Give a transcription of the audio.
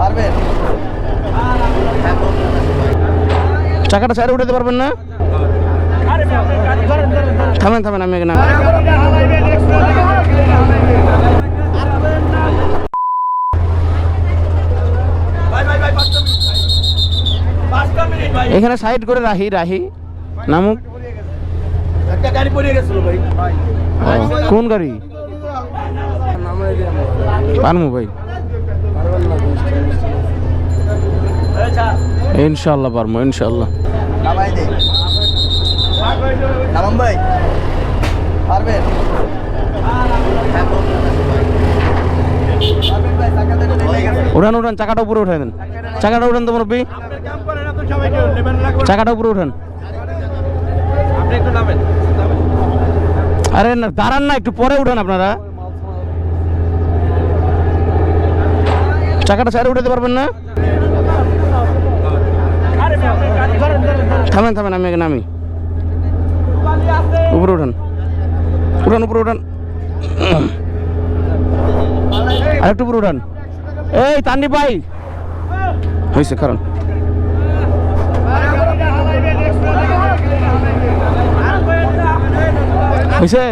পারবেন? চাকাটা সাইডে উঠাতে পারবেন না? থামেন থামেন আমি এখানে এখানে সাইড করে রাহি রাহি। নামুক। একটা গাড়ি পড়ে গেছিল ভাই। কোন গাড়ি? পানমু ভাই। ইনশাল্লাহ পারমু ইনশাল্লাহ ভাই পারবেন? উঠান উঠান চাকাটা উপরে উঠাই দেন। চাকাটা উঠান তো মুরব্বী। চাকাটা উপরে উঠান। আরে না দাঁড়ান না একটু পরে উঠান আপনারা। চাকাটা সাইডে উঠাতে পারবেন না? থামেন থামেন, আমি এখানে, আমি। উপরে উঠান। উঠান, উপরে উঠান। আরেকটু উপরে উঠান। এই তান্ডি ভাই। হয়েছে কারণ। হয়েছে